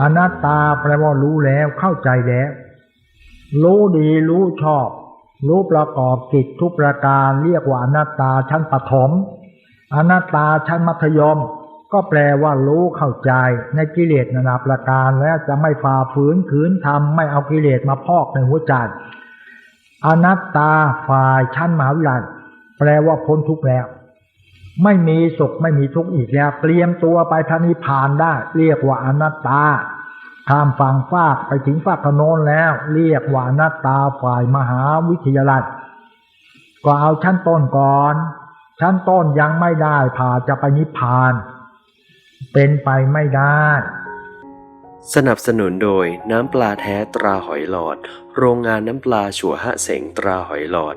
อนัตตาแปลว่ารู้แล้วเข้าใจแล้ว รู้ดีรู้ชอบ รู้ประกอบกิจทุกประการเรียกว่าอนัตตาชั้นปฐมอนัตตาชั้นมัธยม ก็แปลว่ารู้เข้าใจ ในกิเลสนานาประการแล้วจะไม่ฝ่าฝืนขืนทำไม่เอากิเลสมาพอกในหัวใจอนัตตาฝ่ายชั้นมหาวิทยาลัยแปลว่าพ้นทุกข์แล้ว ไม่มีสุขไม่มีทุกข์อีกแล้วเตรียมตัวไปพระนิพพานได้ เรียกว่าอนัตตาข้ามฝั่งฟากไปถึงฟากถนนแล้ว เรียกว่าอนัตตาฝ่ายมหาวิทยาลัยก็เอาชั้นต้นก่อน ชั้นต้นยังไม่ได้ผ่าจะไปนิพพาน เป็นไปไม่ได้สนับสนุนโดยน้ำปลาแท้ตราหอยหลอด โรงงานน้ำปลาฉัวหะเสงตราหอยหลอด